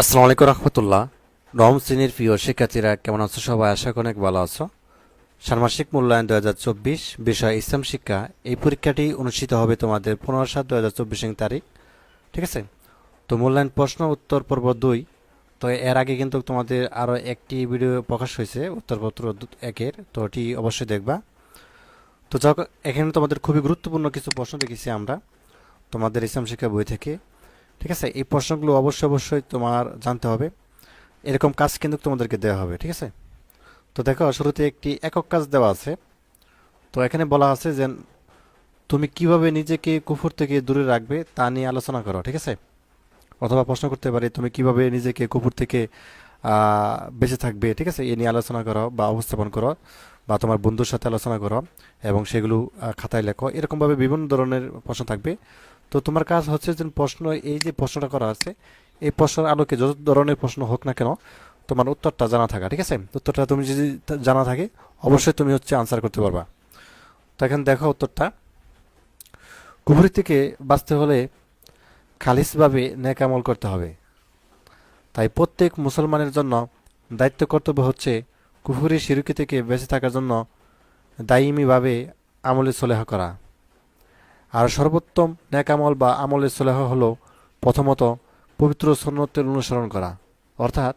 আসসালামু আলাইকুম রহমতুল্লাহ। নবম শ্রেণির প্রিয় শিক্ষার্থীরা, কেমন আছো সবাই? আশা করি অনেক ভালো আছো। ষান্মাসিক মূল্যায়ন দু হাজার চব্বিশ বিষয় ইসলাম শিক্ষা। এই পরীক্ষাটি অনুষ্ঠিত হবে তোমাদের পনেরো সাত দু হাজার চব্বিশ তারিখ, ঠিক আছে? তো মূল্যায়ন প্রশ্ন, উত্তর পর্ব দুই। তো এর আগে কিন্তু তোমাদের আরও একটি ভিডিও প্রকাশ হয়েছে, উত্তরপত্র একের। তো ওটি অবশ্যই দেখবা। তো যাক, এখানে তোমাদের খুবই গুরুত্বপূর্ণ কিছু প্রশ্ন দেখেছি আমরা তোমাদের ইসলাম শিক্ষা বই থেকে। ঠিক আছে? এই প্রশ্নগুলো অবশ্যই অবশ্যই তোমার জানতে হবে। এরকম কাজ কিন্তু তোমাদেরকে দেওয়া হবে, ঠিক আছে? তো দেখো, শুরুতে একটি একক কাজ দেওয়া আছে। তো এখানে বলা আছে যে তুমি কীভাবে নিজেকে কুফর থেকে দূরে রাখবে তা নিয়ে আলোচনা করো, ঠিক আছে? অথবা প্রশ্ন করতে পারি, তুমি কীভাবে নিজেকে কুফর থেকে বেঁচে থাকবে, ঠিক আছে? এ নিয়ে আলোচনা করো বা উপস্থাপন করো বা তোমার বন্ধুর সাথে আলোচনা করো এবং সেগুলো খাতায় লেখো। এরকমভাবে বিভিন্ন ধরনের প্রশ্ন থাকবে। তো তোমার কাজ হচ্ছে যে প্রশ্ন, এই যে প্রশ্নটা করা আছে, এই প্রশ্নের আলোকে যত ধরনের প্রশ্ন হোক না কেন, তোমার উত্তরটা জানা থাকা, ঠিক আছে? উত্তরটা তুমি যদি জানা থাকে, অবশ্যই তুমি হচ্ছে আনসার করতে পারবা। তো এখন দেখো উত্তরটা। কুফরি থেকে বাঁচতে হলে খালিসভাবে নেক আমল করতে হবে। তাই প্রত্যেক মুসলমানের জন্য দায়িত্ব কর্তব্য হচ্ছে কুফুরি শিরুকি থেকে বেঁচে থাকার জন্য দায়ীমিভাবে আমলে সলেহ করা। আর সর্বোত্তম ন্যাক আমল বা আমলের সলেহ হল প্রথমত পবিত্র সন্ন্যতের অনুসরণ করা, অর্থাৎ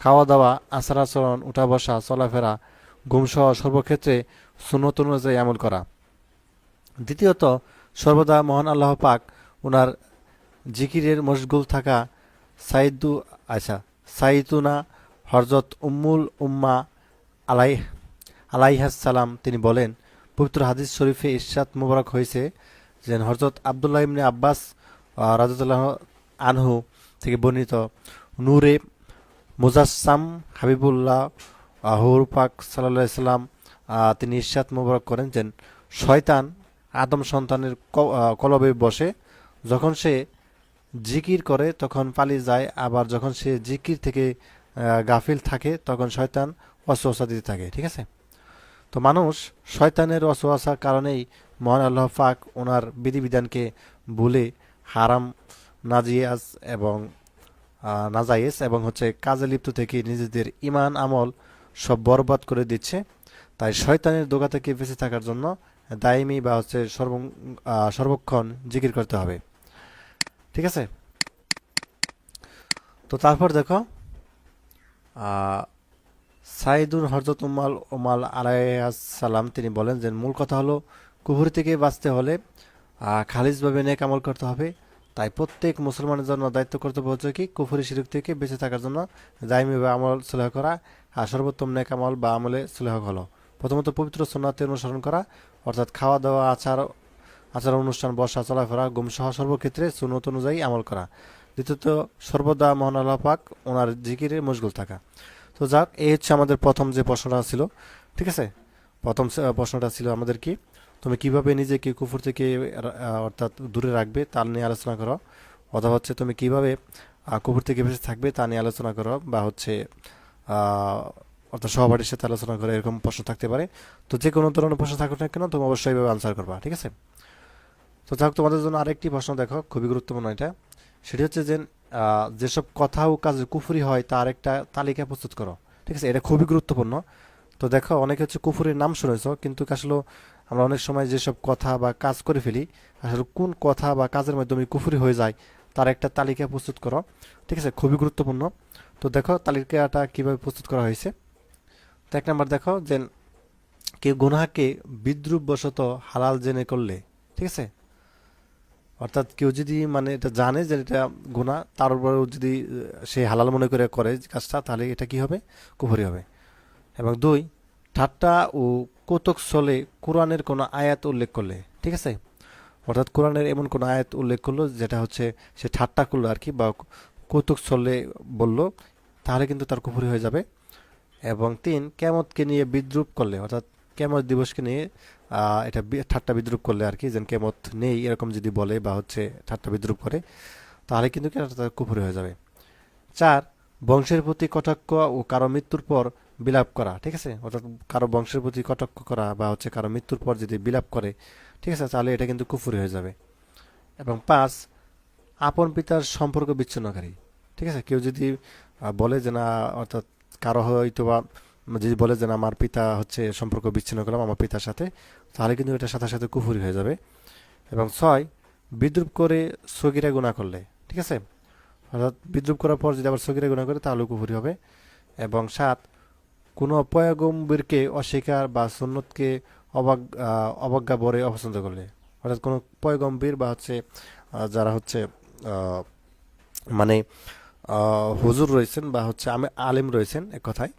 খাওয়া দাওয়া আচার আচরণ উঠা বসা চলাফেরা, ঘুমসহ সর্বক্ষেত্রে সুন্নত অনুযায়ী আমল করা। দ্বিতীয়ত, সর্বদা মহান আল্লাহ পাক ওনার জিকিরের মশগুল থাকা সাইদু আচ্ছা সাইতুনা হরজত উম্মুল উম্মা আলাই আলাইহাসালাম তিনি বলেন, পবিত্র হাদিস শরীফে ইরশাদ মুবারক হয়েছে যে হরজত আবদুল্লাহ ইবনে আব্বাস রাজুল্লাহ আনহু থেকে বর্ণিত নূরে মুজাসসাম হাবিবুল্লাহ আহুর পাক সাল্লাহ সাল্লাম তিনি ইরশাদ মুবারক করেন যে শয়তান আদম সন্তানের কলবে বসে, যখন সে জিকির করে তখন পালিয়ে যায়, আবার যখন সে জিকির থেকে গাফিল থাকে তখন শয়তান অসুয়াশা দিতে থাকে, ঠিক আছে? তো মানুষ শয়তানের অসুয়াশার কারণেই মহান আল্লাহ পাক ওনার বিধিবিধানকে ভুলে হারাম নাজিয়াজ এবং নাজায়েজ এবং হচ্ছে কাজে লিপ্ত থেকে নিজেদের ইমান আমল সব বরবাদ করে দিচ্ছে। তাই শয়তানের দোকা থেকে বেঁচে থাকার জন্য দায়মি বা হচ্ছে সর্ব সর্বক্ষণ জিকির করতে হবে। ঠিক আছে? তো তারপর দেখো সাইদুল হরজত উমাল আলাইসাল্লাম তিনি বলেন যে মূল কথা হলো কুহুর থেকে বাঁচতে হলে খালিজভাবে নেক আমল করতে হবে। তাই প্রত্যেক মুসলমানের জন্য দায়িত্ব কর্তব্য হচ্ছে কি, কুফুরি শিরক থেকে বেঁচে থাকার জন্য দায়মি বা আমল সুলেহ করা, আর সর্বোত্তম নেক আমল বা আমলে সুলেহ হলো। প্রথমত পবিত্র সোনাতে অনুসরণ করা, অর্থাৎ খাওয়া দাওয়া আচার আচার অনুষ্ঠান বসা, চলাফেরা গুমসহ সর্বক্ষেত্রে সুনত অনুযায়ী আমল করা। দ্বিতীয়ত, সর্বদা মহান আল্লাহ পাক ওনার জিকিরে মশগুল থাকা। তো যাক, এই হচ্ছে আমাদের প্রথম যে প্রশ্নটা ছিল, ঠিক আছে? প্রথম প্রশ্নটা ছিল আমাদের কি? তুমি কীভাবে নিজেকে কুফুর থেকে অর্থাৎ দূরে রাখবে তা নিয়ে আলোচনা করো, অথবা হচ্ছে তুমি কীভাবে কুফুর থেকে বেঁচে থাকবে তা নিয়ে আলোচনা করো, বা হচ্ছে অর্থাৎ সহপাঠীর সাথে আলোচনা করে, এরকম প্রশ্ন থাকতে পারে। তো যে কোনো ধরনের প্রশ্ন থাকুক না কেন, তুমি অবশ্যই এভাবে আনসার করবা, ঠিক আছে? তো যাক, তোমাদের জন্য আরেকটি প্রশ্ন দেখো, খুবই গুরুত্বপূর্ণ এটা। সেটি হচ্ছে যে যেসব কথা ও কাজে কুফুরি হয়, তার একটা তালিকা প্রস্তুত করো, ঠিক আছে? এটা খুবই গুরুত্বপূর্ণ। তো দেখো, অনেকে হচ্ছে কুফুরির নাম শুনেছো, কিন্তু আসলে আমরা অনেক সময় যেসব কথা বা কাজ করে ফেলি, আসলে কোন কথা বা কাজের মাধ্যমে কুফুরি হয়ে যায়, তার একটা তালিকা প্রস্তুত করো। ঠিক আছে? খুবই গুরুত্বপূর্ণ। তো দেখো তালিকাটা কীভাবে প্রস্তুত করা হয়েছে। তো এক নম্বর দেখো যে, কেউ গুনাহকে বিদ্রুপ বশত হালাল জেনে করলে, ঠিক আছে? অর্থাৎ কেউ যদি মানে এটা জানে যে এটা গুণা তার উপরেও যদি সে হালাল মনে করে করে কাজটা, তাহলে এটা কি হবে? কুফরি হবে। এবং দুই, ঠাট্টা ও কৌতুক চলে কোরআনের কোনো আয়াত উল্লেখ করলে, ঠিক আছে? অর্থাৎ কোরআনের এমন কোনো আয়াত উল্লেখ করল যেটা হচ্ছে সে ঠাট্টা করল আর কি, বা কৌতুক চলে বলল, তাহলে কিন্তু তার কুফরি হয়ে যাবে। এবং তিন কেমতকে নিয়ে বিদ্রুপ করলে, অর্থাৎ কেমত দিবসকে নিয়ে এটা ঠাট্টা বিদ্রুপ করলে আর কি, যেন কেমত নেই এরকম যদি বলে বা হচ্ছে ঠাট্টা বিদ্রুপ করে, তাহলে কিন্তু তার কুফরি হয়ে যাবে। চার, বংশের প্রতি কটাক্ষ ও কারও মৃত্যুর পর বিলাপ করা, ঠিক আছে? অর্থাৎ কারও বংশের প্রতি কটাক্ষ করা বা হচ্ছে কারও মৃত্যুর পর যদি বিলাপ করে, ঠিক আছে? তাহলে এটা কিন্তু কুফুরি হয়ে যাবে। এবং পাঁচ, আপন পিতার সম্পর্ক বিচ্ছিন্নকারী, ঠিক আছে? কেউ যদি বলে যে না, অর্থাৎ কারও হয়তো বা যদি বলে যে না, আমার পিতা হচ্ছে সম্পর্ক বিচ্ছিন্ন করলাম, আমার পিতার সাথে, তাহলে কিন্তু এটার সাথে সাথে কুফুরি হয়ে যাবে। এবং ছয়, বিদ্রুপ করে সগিরা গুণা করলে, ঠিক আছে? অর্থাৎ বিদ্রুপ করার পর যদি আবার সগিরা গুণা করে, তাহলেও কুফুরি হবে। এবং সাত কোনো পয়গম্বীরকে অস্বীকার বা সুন্নতকে অবাগ অবজ্ঞা বরে অপছন্দ করলে। অর্থাৎ কোনো পয়গম্বীর বা হচ্ছে যারা হচ্ছে মানে হুজুর রয়েছেন বা হচ্ছে আমি আলেম রয়েছেন এক কথায়,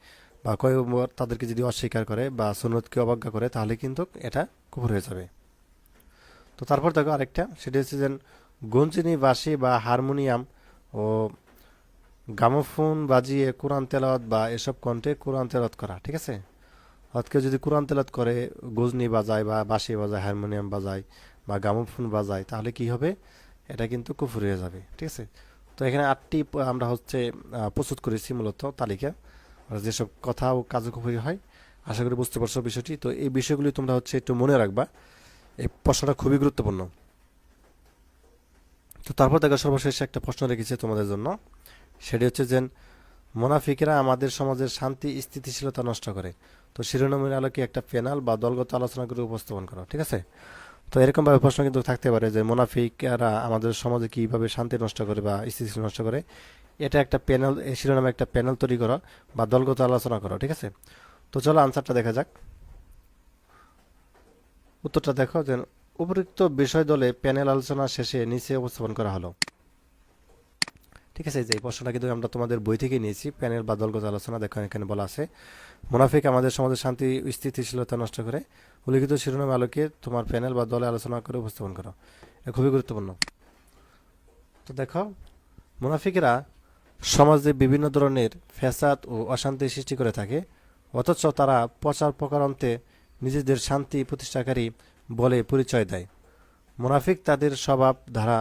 বা পয়গম্বর তাদেরকে যদি অস্বীকার করে বা সুন্নতকে অবজ্ঞা করে, তাহলে কিন্তু এটা কুফর হয়ে যাবে। তো তারপর দেখো আরেকটা, সেটা হচ্ছে যে গঞ্জিনী বাঁশি বা হারমোনিয়াম ও গামোফোন বাজিয়ে কোরআন তেলাওয়াত বা এসব কণ্ঠে কোরআন তেলাওয়াত করা, ঠিক আছে? অর্থাৎ কেউ যদি কোরআন তেলাওয়াত করে, গজনি বাজায় বা বাঁশি বাজায়, হারমোনিয়াম বাজায় বা গামোফোন বাজায়, তাহলে কি হবে? এটা কিন্তু কুফুর হয়ে যাবে, ঠিক আছে? তো এখানে আটটি আমরা হচ্ছে প্রস্তুত করেছি মূলত তালিকা। যেসব কথা ও কার্যকরী হয়, আশা করি বুঝতে পারছ বিষয়টি। তো এই বিষয়গুলি তোমরা হচ্ছে একটু মনে রাখবা। এই প্রশ্নটা খুবই গুরুত্বপূর্ণ। তো তারপর দেখো সর্বশেষ একটা প্রশ্ন রেখেছে তোমাদের জন্য। সেটি হচ্ছে যে মোনাফিকেরা আমাদের সমাজের শান্তি, স্থিতিশীলতা নষ্ট করে। তো শিরোনামের আলোকে একটা প্যানেল বা দলগত আলোচনা করে উপস্থাপন করো, ঠিক আছে? তো এরকমভাবে প্রশ্ন কিন্তু থাকতে পারে যে মোনাফিকরা আমাদের সমাজে কীভাবে শান্তি নষ্ট করে বা স্থিতিশীল নষ্ট করে। এটা একটা প্যানেল শিরোনামে একটা প্যানেল তৈরি করো বা দলগত আলোচনা করো, ঠিক আছে? তো চলো আনসারটা দেখা যাক। উত্তরটা দেখো যে উপযুক্ত বিষয় দলে প্যানেল আলোচনা শেষে নিচে উপস্থাপন করা হলো। ঠিক আছে, যে এই প্রশ্নটা কিন্তু আমরা তোমাদের বই থেকে নিয়েছি, প্যানেল বা দলগত আলোচনা দেখো এখানে বলা আছে, মোনাফিক আমাদের সমাজে শান্তি, স্থিতিশীলতা নষ্ট করে, উল্লিখিত শিরোনাম আলোকে তোমার প্যানেল বা দলে আলোচনা করে উপস্থাপন করো। এটা খুবই গুরুত্বপূর্ণ। তো দেখো, মুনাফিকেরা সমাজে বিভিন্ন ধরনের ফ্যাসাদ ও অশান্তি সৃষ্টি করে থাকে, অথচ তারা প্রচার প্রকারান্তে নিজেদের শান্তি প্রতিষ্ঠাকারী বলে পরিচয় দেয়। মুনাফিক তাদের স্বভাব, ধারা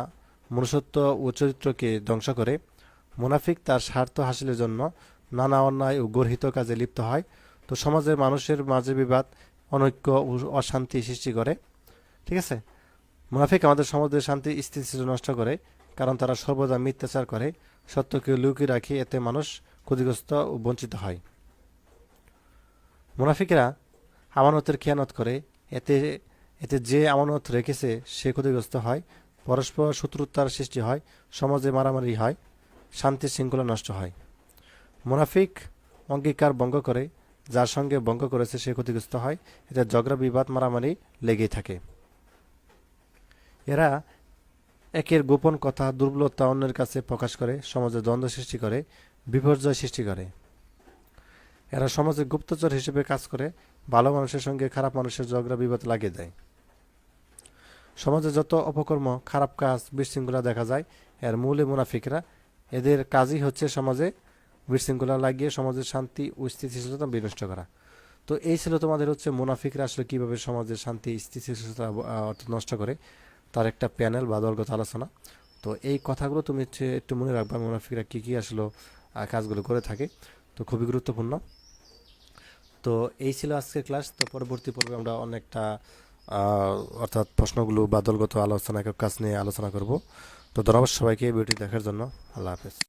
মনুষ্যত্ব ও চরিত্রকে ধ্বংস করে। মুনাফিক তার স্বার্থ হাসিলের জন্য নানা অন্যায় ও গর্হিত কাজে লিপ্ত হয়। তো সমাজের মানুষের মাঝে বিবাদ, অনৈক্য ও অশান্তি সৃষ্টি করে। ঠিক আছে? মুনাফিক আমাদের সমাজের শান্তি স্থিতিশীল নষ্ট করে, কারণ তারা সর্বদা মিথ্যাচার করে, সত্যকে লুকিয়ে রাখে, এতে মানুষ ক্ষতিগ্রস্ত ও বঞ্চিত হয়। মুনাফিকেরা আমানতের খেয়ানত করে, এতে এতে যে আমানত রেখেছে, সে ক্ষতিগ্রস্ত হয়। পরস্পর শত্রুতার সৃষ্টি হয়, সমাজে মারামারি হয়, শান্তি শৃঙ্খলা নষ্ট হয়। মুনাফিক অঙ্গীকার ভঙ্গ করে, যার সঙ্গে ভঙ্গ করেছে সে ক্ষতিগ্রস্ত হয়, এতে ঝগড়া, বিবাদ, মারামারি লেগেই থাকে। এরা একের গোপন কথা, দুর্বলতা অন্যের কাছে প্রকাশ করে, সমাজে দ্বন্দ্ব সৃষ্টি করে, বিপর্যয় সৃষ্টি করে। এরা সমাজে গুপ্তচর হিসেবে কাজ করে, ভালো মানুষের সঙ্গে খারাপ মানুষের ঝগড়া, বিবাদ লাগিয়ে দেয়। সমাজে যত অপকর্ম, খারাপ কাজ, বিশৃঙ্খলা দেখা যায়, এর মূলে মুনাফিকরা। এদের কাজই হচ্ছে সমাজে বিশৃঙ্খলা লাগিয়ে সমাজের শান্তি ও স্থিতিশীলতা বিনষ্ট করা। তো এই ছিল তোমাদের হচ্ছে মুনাফিকরা আসলে কীভাবে সমাজের শান্তি, স্থিতিশীলতা নষ্ট করে। তার একটা প্যানেল বা দলগত আলোচনা। তো এই কথাগুলো তুমি হচ্ছে একটু মনে রাখবা, মুনাফিকরা কী কী আসলে কাজগুলো করে থাকে। তো খুবই গুরুত্বপূর্ণ। তো এই ছিল আজকের ক্লাস। তো পরবর্তী পর্বে আমরা অনেকটা অর্থাৎ প্রশ্নগুলো বা দলগত আলোচনা কাজ নিয়ে আলোচনা করব। তো ধন্যবাদ সবাইকে ভিডিওটি দেখার জন্য। আল্লাহ হাফেজ।